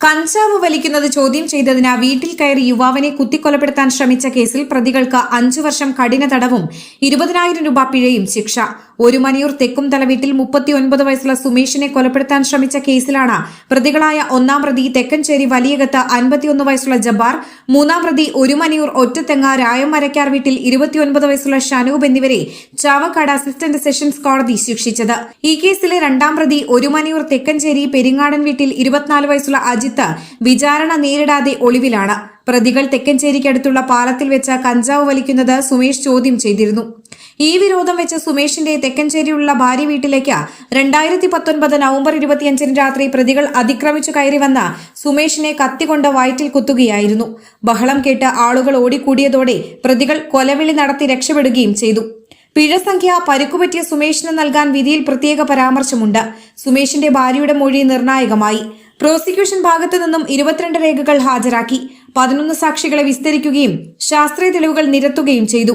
കഞ്ചാവ് വലിക്കുന്നത് ചോദ്യം ചെയ്തതിന് വീട്ടിൽ കയറി യുവാവിനെ കുത്തിക്കൊലപ്പെടുത്താൻ ശ്രമിച്ച കേസിൽ പ്രതികൾക്ക് അഞ്ചു വർഷം കഠിന തടവും ഇരുപതിനായിരം രൂപ പിഴയും ശിക്ഷ. ഒരു മണിയൂർ തെക്കുംതല വീട്ടിൽ മുപ്പത്തിയൊൻപത് വയസ്സുള്ള സുമേഷിനെ കൊലപ്പെടുത്താൻ ശ്രമിച്ച കേസിലാണ് പ്രതികളായ ഒന്നാം പ്രതി തെക്കഞ്ചേരി വലിയകത്ത് അൻപത്തിയൊന്ന് വയസ്സുള്ള ജബ്ബാർ മൂന്നാം പ്രതി ഒരു മണിയൂർ ഒറ്റത്തെങ്ങ രായം മരക്കാർ വീട്ടിൽ ഇരുപത്തിയൊൻപത് വയസ്സുള്ള ഷനൂബ് എന്നിവരെ ചാവക്കാട് അസിസ്റ്റന്റ് സെഷൻസ് കോടതി ശിക്ഷിച്ചത്. ഈ കേസിലെ രണ്ടാം പ്രതി ഒരു മണിയൂർ തെക്കഞ്ചേരി പെരിങ്ങാടൻ വീട്ടിൽ ഇരുപത്തിനാല് വയസ്സുള്ള അജിത്ത് വിചാരണ നേരിടാതെ ഒളിവിലാണ്. പ്രതികൾ തെക്കഞ്ചേരിക്കടുത്തുള്ള പാലത്തിൽ വെച്ച കഞ്ചാവ് വലിക്കുന്നത് സുമേഷ് ചോദ്യം ചെയ്തിരുന്നു. ഈ വിരോധം വെച്ച് സുമേഷിന്റെ തെക്കഞ്ചേരിയുള്ള ഭാര്യ വീട്ടിലേക്ക് രണ്ടായിരത്തി പത്തൊൻപത് നവംബർ ഇരുപത്തിയഞ്ചിന് രാത്രി പ്രതികൾ അതിക്രമിച്ചു കയറി വന്ന സുമേഷിനെ കത്തികൊണ്ട് വയറ്റിൽ കുത്തുകയായിരുന്നു. ബഹളം കേട്ട് ആളുകൾ ഓടിക്കൂടിയതോടെ പ്രതികൾ കൊലവിളി നടത്തി രക്ഷപ്പെടുകയും ചെയ്തു. പിഴ പിഴസംഖ്യ പരുക്കുപറ്റിയ സുമേഷിന് നൽകാൻ വിധിയിൽ പ്രത്യേക പരാമർശമുണ്ട്. സുമേഷിന്റെ ഭാര്യയുടെ മൊഴി നിർണായകമായി. പ്രോസിക്യൂഷൻ ഭാഗത്തു നിന്നും ഇരുപത്തിരണ്ട് രേഖകൾ ഹാജരാക്കി. പതിനൊന്ന് സാക്ഷികളെ വിസ്തരിക്കുകയും ശാസ്ത്രീയ തെളിവുകൾ നിരത്തുകയും ചെയ്തു.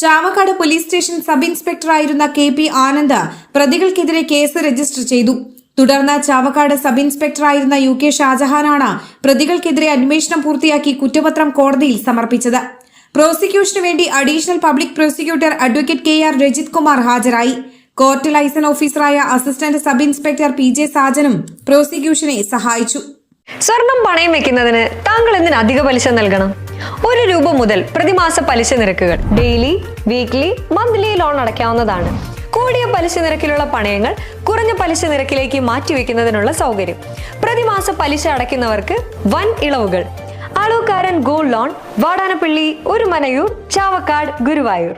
ചാവക്കാട് പോലീസ് സ്റ്റേഷൻ സബ് ഇൻസ്പെക്ടറായിരുന്ന കെ പി ആനന്ദ് പ്രതികൾക്കെതിരെ കേസ് രജിസ്റ്റർ ചെയ്തു. തുടർന്ന് ചാവക്കാട് സബ് ഇൻസ്പെക്ടറായിരുന്ന യു കെ ഷാജഹാനാണ് പ്രതികൾക്കെതിരെ അന്വേഷണം പൂർത്തിയാക്കി കുറ്റപത്രം കോടതിയിൽ സമർപ്പിച്ചത്. പ്രോസിക്യൂഷനു വേണ്ടി additional public prosecutor advocate K R Rajith Kumar ഹാജരായി. കോർട്ട് ലൈസൻ ഓഫീസറായ assistant sub inspector P J സാജനും പ്രോസിക്യൂഷനെ സഹായിച്ചു. സ്വർണം പണയം വെക്കുന്നതിന് താങ്കൾ എന്തിന് അധിക പലിശ നൽകണം? ഒരു രൂപ മുതൽ പ്രതിമാസ പലിശ നിരക്കുകൾ ഡെയിലി വീക്ക്ലി മന്ത്ലി ലോൺ അടയ്ക്കാവുന്നതാണ്. കൂടിയ പലിശ നിരക്കിലുള്ള പണയങ്ങൾ കുറഞ്ഞ പലിശ നിരക്കിലേക്ക് മാറ്റിവെക്കുന്നതിനുള്ള സൗകര്യം. പ്രതിമാസ പലിശ അടയ്ക്കുന്നവർക്ക് വൻ ഇളവുകൾ. അളവുകാരൻ ഗോൾഡ് ലോൺ വാടാനപ്പള്ളി ഒരു മനയൂർ ചാവക്കാട് ഗുരുവായൂർ.